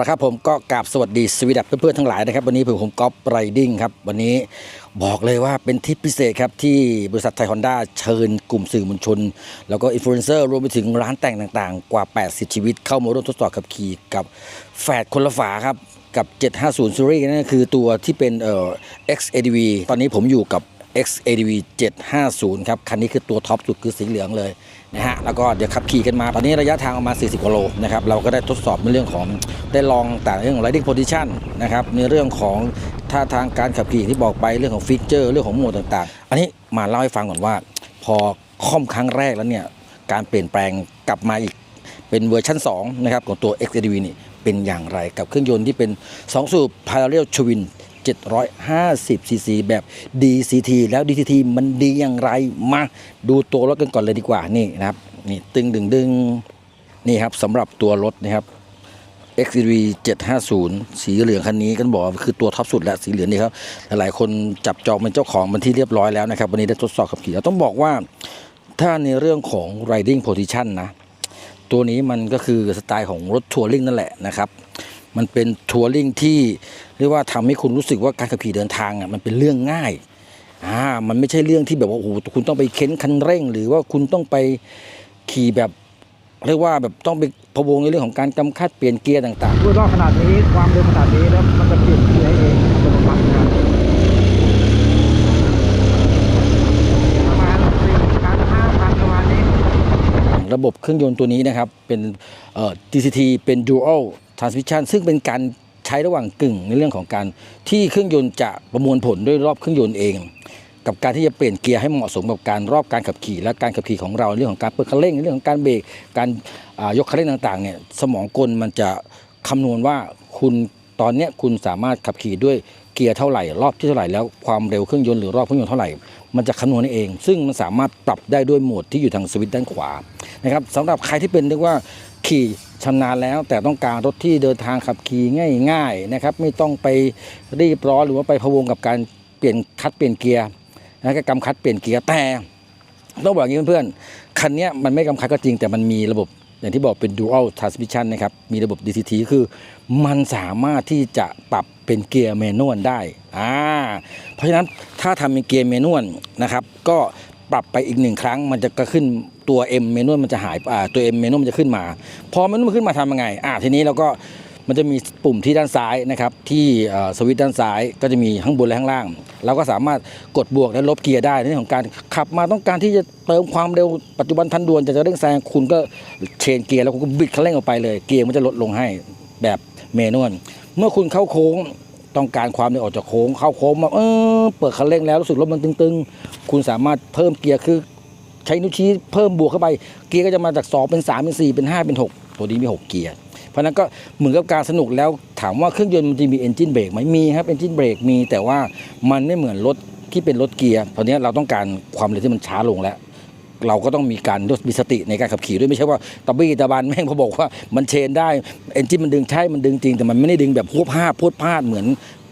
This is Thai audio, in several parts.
ละครับผมก็กราบสวัสดีสวีดับเพื่อนๆทั้งหลายนะครับ วันนี้ผมผมก๊อฟไรดิ้งครับ วันนี้บอกเลยว่าเป็นทริปพิเศษครับ ที่บริษัทไทยฮอนด้าเชิญกลุ่มสื่อมวลชน แล้วก็อินฟลูเอนเซอร์รวมไปถึงร้านแต่งต่างๆ กว่า 80 ชีวิตเข้ามาร่วมทดสอบขับขี่กับแฝดคนละฝาครับ กับ 750 Series นั่นคือตัวที่เป็นเอ่อ XADV ตอนนี้ผมอยู่กับ XADV 750 ครับ คันนี้คือตัวท็อปสุดคือสีเหลืองเลย นะฮะแล้วก็เดี๋ยวขับขี่กันมาตอนนี้ระยะทางประมาณ 40กิโลนะครับเราก็ได้ทดสอบในเรื่องของได้ลองแต่เรื่องของ riding position นะครับในเรื่องของท่าทางการขับขี่ที่บอกไปเรื่องของฟีเจอร์ เรื่องของโหมดต่างๆ อันนี้มาเล่าให้ฟังก่อนว่า พอค่อมครั้งแรกแล้วเนี่ยการเปลี่ยนแปลงกลับมาอีกเป็นเวอร์ชัน2นะครับของตัว XADV นี่เป็นอย่างไรกับเครื่องยนต์ที่เป็น 2 สูบ Parallel Twin 750 cc แบบ DCT แล้ว DCT มันดีอย่างไรมาดูตัวรถกันก่อนเลยดีกว่านี่นะครับนี่ตึงดึงดึงนี่ครับสำหรับตัวรถนะครับ XCV 750 สีเหลืองคันนี้กันบอกคือตัวท็อปสุดและสีเหลืองนี่ครับหลายๆคนจับจองเป็นเจ้าของมันที่เรียบร้อยแล้วนะครับ วันนี้ได้ทดสอบขับขี่แล้วต้องบอกว่า ถ้าในเรื่องของ riding position นะ ตัวนี้มันก็คือสไตล์ของรถทัวริงนั่นแหละนะครับ มันเป็นทัวริงที่เรียกว่าทำให้คุณรู้สึกว่าการขับขี่เดินทางอะมันเป็นเรื่องง่ายอ่ามันไม่ใช่เรื่องที่แบบว่าโอ้โหคุณต้องไปเค้นคันเร่ง หรือว่าคุณต้องไปขี่แบบเรียกว่าแบบต้องไปพะวงในเรื่องของการกำคัดเปลี่ยนเกียร์ต่างๆด้วยรอบขนาดนี้ความเร็วขนาดนี้แล้วมันจะเปลี่ยนเกียร์เองอัตโนมัตินะครับประมาณสี่พันห้าพันประมาณนี้ ระบบเครื่องยนต์ตัวนี้นะครับเป็นเอ่อ DCT เป็น Dual Transmission ซึ่งเป็นการใช้ระหว่างกึ่งในเรื่องของการที่เครื่องยนต์จะประมวลผลด้วยรอบเครื่องยนต์เอง กับการที่จะเปลี่ยนเกียร์ให้เหมาะสมกับการรอบการขับขี่และการขับขี่ของเราเรื่องของการเปิดคันเร่งเรื่องของการเบรกการยกคันเร่งต่างๆเนี่ยสมองกลมันจะคำนวณว่าคุณตอนนี้คุณสามารถขับขี่ด้วยเกียร์เท่าไหร่รอบที่เท่าไหร่แล้วความเร็วเครื่องยนต์หรือรอบเครื่องยนต์เท่าไหร่ มันจะคำนวณเอง ซึ่งมันสามารถปรับได้ด้วยโหมดที่อยู่ทางสวิตช์ด้านขวานะครับสำหรับใครที่เป็นเรียกว่า ขี่ชำนาญแล้ว แต่ต้องการรถที่เดินทางขับขี่ง่ายๆนะครับไม่ต้องไปรีบร้อนหรือว่าไปพะวงกับการเปลี่ยนคัดเปลี่ยนเกียร์นะก็กำคัดเปลี่ยนเกียร์แต่ต้องบอกอย่างนี้เพื่อนๆคันนี้มันไม่กำคัดก็จริงแต่มันมีระบบอย่างที่บอกเป็น dual transmission นะครับ มีระบบ DCT คือมันสามารถที่จะปรับเป็นเกียร์แมนนวลได้อ่าเพราะฉะนั้นถ้าทำเป็นเกียร์แมนนวลนะครับ ก็ ปรับไปอีกหนึ่งครั้ง มันจะก็ขึ้นตัว M เมนวลมันจะหายอ่าตัว M เมนวลมันจะขึ้นมา พอเมนวลมันขึ้นมาทำยังไงอ่าทีนี้เราก็มันจะมีปุ่มที่ด้านซ้ายนะครับที่สวิตช์ด้านซ้ายก็จะมีข้างบนและข้างล่าง เราก็สามารถกดบวกและลบเกียร์ได้ในเรื่องของการขับมาต้องการที่จะเติมความเร็วปัจจุบันทันด่วนจะจะเร่งแซงคุณก็เชนเกียร์แล้วคุณก็บิดคันเร่งออกไปเลย เกียร์มันจะลดลงให้แบบเมนวลเมื่อคุณเข้าโค้ง ต้องการความเร็วออกจากโค้งเข้าโค้งมาเออเปิดคันเร่งแล้วรู้สึกรถมันตึงๆ คุณสามารถเพิ่มเกียร์คือใช้นิ้วชี้เพิ่มบวกเข้าไปเกียร์ก็จะมาจาก 2 เป็น 3 เป็น 4 เป็น 5 เป็น 6 ตัวนี้มี 6 เกียร์ เพราะฉะนั้นก็เหมือนกับการสนุกแล้วถามว่าเครื่องยนต์มันจะมีเอนจินเบรกไหมมีครับเอนจินเบรกมีแต่ว่ามันไม่เหมือนรถที่เป็นรถเกียร์ตอนนี้เราต้องการความเร็วที่มันช้าลงแล้ว เราก็ต้องมีการมีสติในการขับขี่ด้วยไม่ใช่ว่าตะบี้ตะบันแม่งพอบอกว่ามันเชนได้เอนจินมันดึงใช่มันดึงจริง แต่มันไม่ได้ดึงแบบพูดพลาดพูดพลาดเหมือน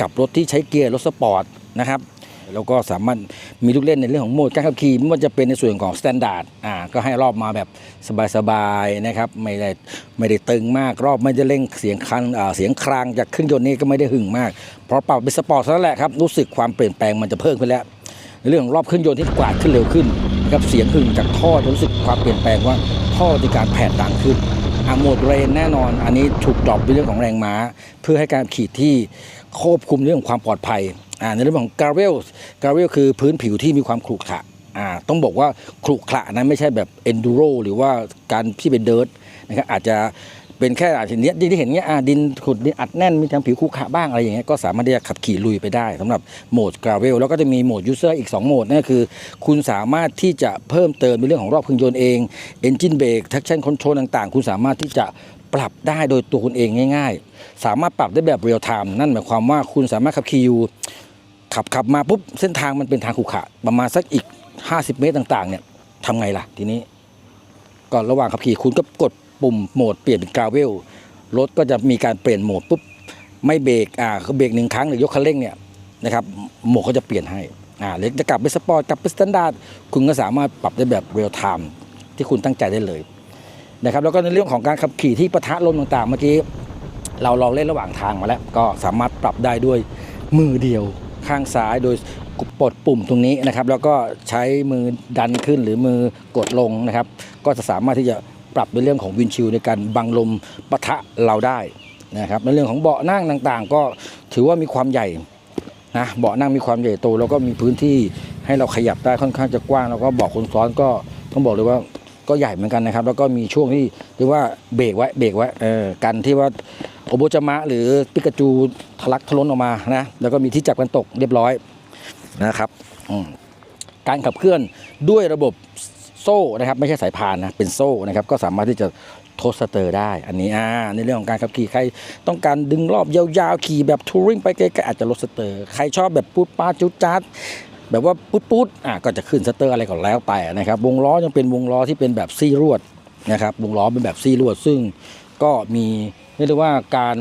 กับรถที่ใช้เกียร์รถสปอร์ตนะครับแล้วก็สามารถมีลูกเล่นในเรื่องของโหมดการขับขี่ไม่ว่าจะเป็นในส่วนของสแตนดาร์ดอ่าก็ให้รอบมาแบบสบายๆนะครับไม่ได้ไม่ได้ตึงมากรอบไม่ได้เร่งเสียงคันอ่าเสียงครางจากเครื่องยนต์นี่ก็ไม่ได้หึ่งมาก เพราะเปรับเป็นสปอร์ตซะแล้วแหละครับรู้สึกความเปลี่ยนแปลงมันจะเพิ่มขึ้นแล้ว ในเรื่องของรอบเครื่องยนต์ที่กวาดขึ้นเร็วขึ้น กับเสียงหึ่งจากท่อรู้สึกความเปลี่ยนแปลงว่าท่อจะการแผดดังขึ้นอะโหมดเรนแน่นอน อันนี้ถูกดรอปในเรื่องของแรงม้า เพื่อให้การขี่ที่ควบคุมเรื่องของความปลอดภัยอ่าในเรื่องของกราเวลกราเวลคือพื้นผิวที่มีความขรุขระอ่าต้องบอกว่าขรุขระนะไม่ใช่แบบเอนดูโรหรือว่าการที่เป็นเดิร์ดนะครับอาจจะ เป็นแค่อาจจะเนี้ยที่เห็นเนี้ยดินขุดดินอัดแน่นมีทางผิวขรุขระบ้างอะไรอย่างเงี้ยก็สามารถที่จะขับขี่ลุยไปได้สำหรับโหมดกราเวลแล้วก็จะมีโหมดยูเซอร์อีก 2 โหมดนั่นก็คือ คุณสามารถที่จะเพิ่มเติมในเรื่องของรอบเครื่องยนต์เอง Engine Brake Traction Control ต่างๆ คุณสามารถที่จะปรับได้โดยตัวคุณเองง่าย ๆ สามารถปรับได้แบบเรียลไทม์นั่นหมายความว่าคุณสามารถขับขี่อยู่ขับขับมาปุ๊บเส้นทางมันเป็นทางขรุขระประมาณสักอีก 50 เมตรต่าง ๆ เนี่ยทำไงล่ะทีนี้ก่อนระหว่างขับขี่คุณก็กด ปุ่มโหมดเปลี่ยนเป็นกราเวลรถก็จะมีการเปลี่ยนโหมดปุ๊บไม่เบรกอ่าคือเบรกหนึ่งครั้งหรือยกคันเร่งเนี่ยนะครับโหมดเขาจะเปลี่ยนให้อ่าหรือจะกลับไปสปอร์ตกลับไปสแตนดาร์ดคุณก็สามารถปรับได้แบบเรียลไทม์ที่คุณตั้งใจได้เลยนะครับแล้วก็ในเรื่องของการขับขี่ที่ปะทะลมต่างๆ เมื่อกี้เราลองเล่นระหว่างทางมาแล้ว ก็สามารถปรับได้ด้วยมือเดียวข้างซ้ายโดยปลดปุ่มตรงนี้นะครับ แล้วก็ใช้มือดันขึ้นหรือมือกดลงนะครับ ก็จะสามารถที่จะ ปรับในเรื่องของวินชิลในการบังลมปะทะเราได้นะครับในเรื่องของเบาะนั่งต่างๆ ก็ถือว่ามีความใหญ่นะเบาะนั่งมีความใหญ่โตแล้วก็มีพื้นที่ให้เราขยับได้ค่อนข้างจะกว้าง แล้วก็เบาะคนซ้อนก็ต้องบอกเลยว่าก็ใหญ่เหมือนกันนะครับ แล้วก็มีช่วงที่เรียกว่าเบรกไว้เบรกไว้เออกันที่ว่าโอโบจามะหรือปิกาจูทะลักทะล้นออกมานะแล้วก็มีที่จับกันตกเรียบร้อยนะครับการขับเคลื่อนด้วยระบบ โซ่นะครับไม่ใช่สายพานนะเป็นโซ่นะครับก็สามารถที่จะโทสเตอร์ได้ อันนี้อ่าในเรื่องของการขับขี่ใครต้องการดึงรอบยาวๆขี่แบบทัวริงไปไกลๆอาจจะลดสเตอร์ใครชอบแบบปุ๊ดป้าจุดจัดแบบว่าปุ๊ดปุ๊ดอะก็จะขึ้นสเตอร์อะไรก็แล้วแต่นะครับวงล้อยังเป็นวงล้อที่เป็นแบบซี่รวดนะครับวงล้อเป็นแบบซี่รวด ซึ่งก็มีเรียกได้ว่าการ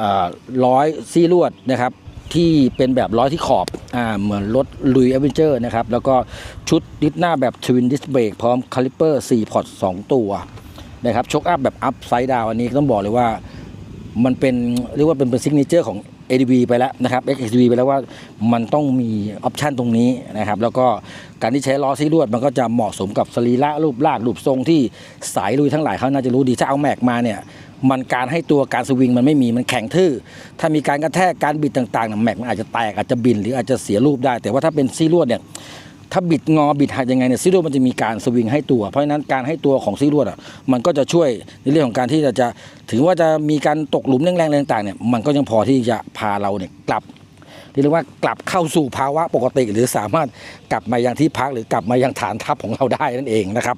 อ่าร้อยซี่รวดนะครับ ที่เป็นแบบร้อยที่ขอบอ่าเหมือนรถลุยแอดเวนเจอร์นะครับ แล้วก็ชุดดิสหน้าแบบทวินดิสเบรกพร้อมคาลิเปอร์4พอร์ต2ตัวนะครับชกอัพแบบอัพไซด์ดาวอันนี้ต้องบอกเลยว่ามันเป็นเรียกว่าเป็นเป็นซิกเนเจอร์ของ ADV ไปแล้วนะครับ XXV ไปแล้วว่ามันต้องมีออปชันตรงนี้นะครับ แล้วก็การที่ใช้ล้อซีรวดมันก็จะเหมาะสมกับสรีระรูปร่างรูปทรงที่สายลุยทั้งหลายเขาน่าจะรู้ดีถ้าเอาแม็กมาเนี่ย มันการให้ตัวการสวิงมันไม่มีมันแข็งทื่อ ถ้ามีการกระแทกการบิดต่างๆเนี่ยแม็กมันอาจจะแตกอาจจะบินหรืออาจจะเสียรูปได้ แต่ว่าถ้าเป็นซีรวดเนี่ยถ้าบิดงอบิดหักยังไงเนี่ยซีรวดมันจะมีการสวิงให้ตัว เพราะฉะนั้นการให้ตัวของซีรวดอะมันก็จะช่วยในเรื่องของการที่จะจะถึงว่าจะมีการตกหลุมแรงๆต่างๆเนี่ยมันก็ยังพอที่จะพาเราเนี่ยกลับเรียกว่ากลับเข้าสู่ภาวะปกติ หรือสามารถกลับมายังที่พักหรือกลับมายังฐานทัพของเราได้นั่นเองนะครับ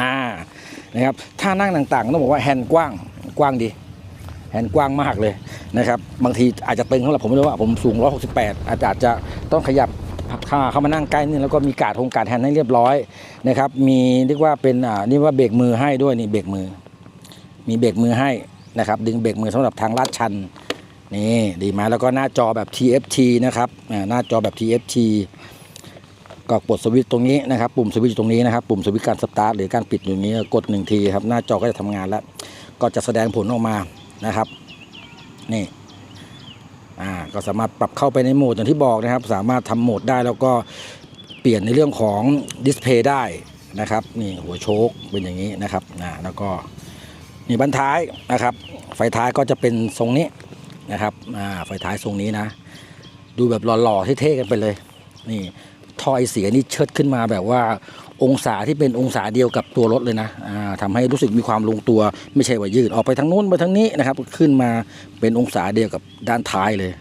อ่า นะครับท่านั่งต่างๆ ต้องบอกว่าแฮนด์กว้างกว้างดี แฮนด์กว้างมากเลยนะครับบางทีอาจจะตึงสำหรับผมไม่รู้ว่าผมสูง 168 อาจจะอาจจะต้องขยับข้าเข้ามานั่งใกล้นิดนึงแล้วก็มีการทงการแฮนด์ให้เรียบร้อยนะครับมีเรียกว่าเป็นอ่านี่ว่าเบรกมือให้ด้วยนี่เบรกมือ มีเบรกมือให้นะครับดึงเบรกมือสำหรับทางลาดชันนี่ดีไหมแล้วก็หน้าจอแบบ TFT นะครับหน้าจอแบบ TFT ก็กดสวิตช์ตรงนี้นะครับปุ่มสวิตช์ตรงนี้นะครับปุ่มสวิตช์การสตาร์ทหรือการปิดอยู่ตรงนี้กดหนึ่งทีครับหน้าจอก็จะทำงานแล้ว ก็จะแสดงผลออกมานะครับนี่อ่าก็สามารถปรับเข้าไปในโหมดอย่างที่บอกนะครับ สามารถทำโหมดได้แล้วก็เปลี่ยนในเรื่องของดิสเพย์ได้นะครับนี่หัวโชคเป็นอย่างนี้นะครับอ่าแล้วก็นี่บันท้ายนะครับ ไฟท้ายก็จะเป็นทรงนี้นะครับอ่าไฟท้ายทรงนี้นะ ดูแบบหล่อๆเท่ๆกันไปเลยนี่ ทอยเสียนี่เชิดขึ้นมาแบบว่าองศาที่เป็นองศาเดียวกับตัวรถเลยนะอ่าทำให้รู้สึกมีความลงตัวไม่ใช่ว่ายืดออกไปทางนู้นไปทางนี้นะครับ ขึ้นมาเป็นองศาเดียวกับด้านท้ายเลย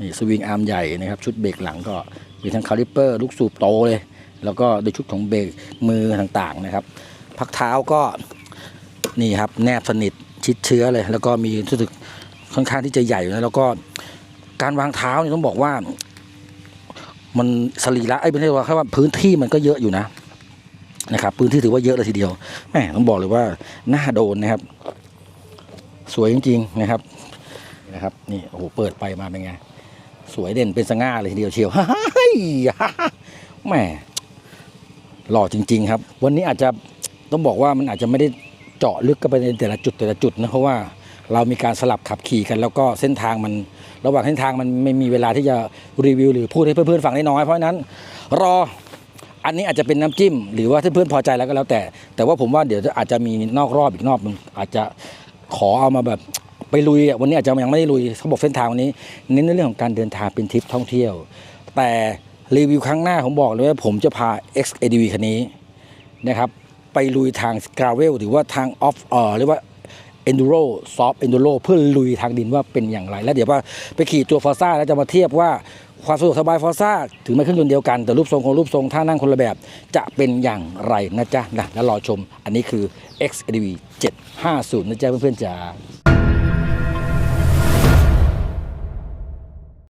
นี่สวิงอาร์มใหญ่นะครับชุดเบรกหลังก็มีทั้งคาลิปเปอร์ ลูกสูบโตเลย แล้วก็ในชุดของเบรกมือต่างๆนะครับ พักเท้าก็นี่ครับแนบสนิทชิดเชื้อเลย แล้วก็มีรู้สึกค่อนข้างที่จะใหญ่อยู่นะแล้วก็การวางเท้าเนี่ยต้องบอกว่า มันสรีระไอ้ไม่ใช่ว่าแค่ว่าพื้นที่มันก็เยอะอยู่นะนะครับ พื้นที่ถือว่าเยอะเลยทีเดียวแหมต้องบอกเลยว่าน่าโดนนะครับ สวยจริง ๆนะครับนะครับนี่โอ้โหเปิดไปมาเป็นไงสวยเด่นเป็นสง่าเลยทีเดียวเชียวเฮ้ยแหมหล่อจริง ๆ ครับ วันนี้อาจจะต้องบอกว่ามันอาจจะไม่ได้เจาะลึกกันไปในแต่ละจุดแต่ละจุดนะเพราะว่า เรามีการสลับขับขี่กัน แล้วก็เส้นทางมันระหว่างเส้นทางมันไม่มีเวลาที่จะรีวิว หรือพูดให้เพื่อนๆฟังได้น้อยเพราะนั้น รออันนี้อาจจะเป็นน้ำจิ้ม หรือว่าถ้าเพื่อนพอใจแล้วก็แล้วแต่ แต่ว่าผมว่าเดี๋ยวอาจจะมีนอกรอบอีกรอบนึงอาจจะขอเอามาแบบไปลุยวันนี้อาจจะยังไม่ได้ลุยเขาบอกเส้นทางวันนี้เน้นในเรื่องของการเดินทางเป็นทริปท่องเที่ยว แต่รีวิวครั้งหน้าผมบอกเลยว่าผมจะพา XADV คันนี้นะครับไปลุยทางกราเวลหรือว่าทางออฟเออเรียกว่า enduro soft enduro เพื่อลุยทางดินว่าเป็นอย่างไร แล้วเดี๋ยวว่าไปขี่ตัวฟอร์ซ่าแล้วจะมาเทียบว่าความสะดวกสบายฟอร์ซ่าถึงไม่เครื่องยนต์เดียวกัน แต่รูปทรงของรูปทรงท่านั่งคนละแบบ จะเป็นอย่างไรนะจ๊ะนะแล้วรอชมอันนี้คือ XADV 750นะจ๊ะเพื่อนๆจ๋า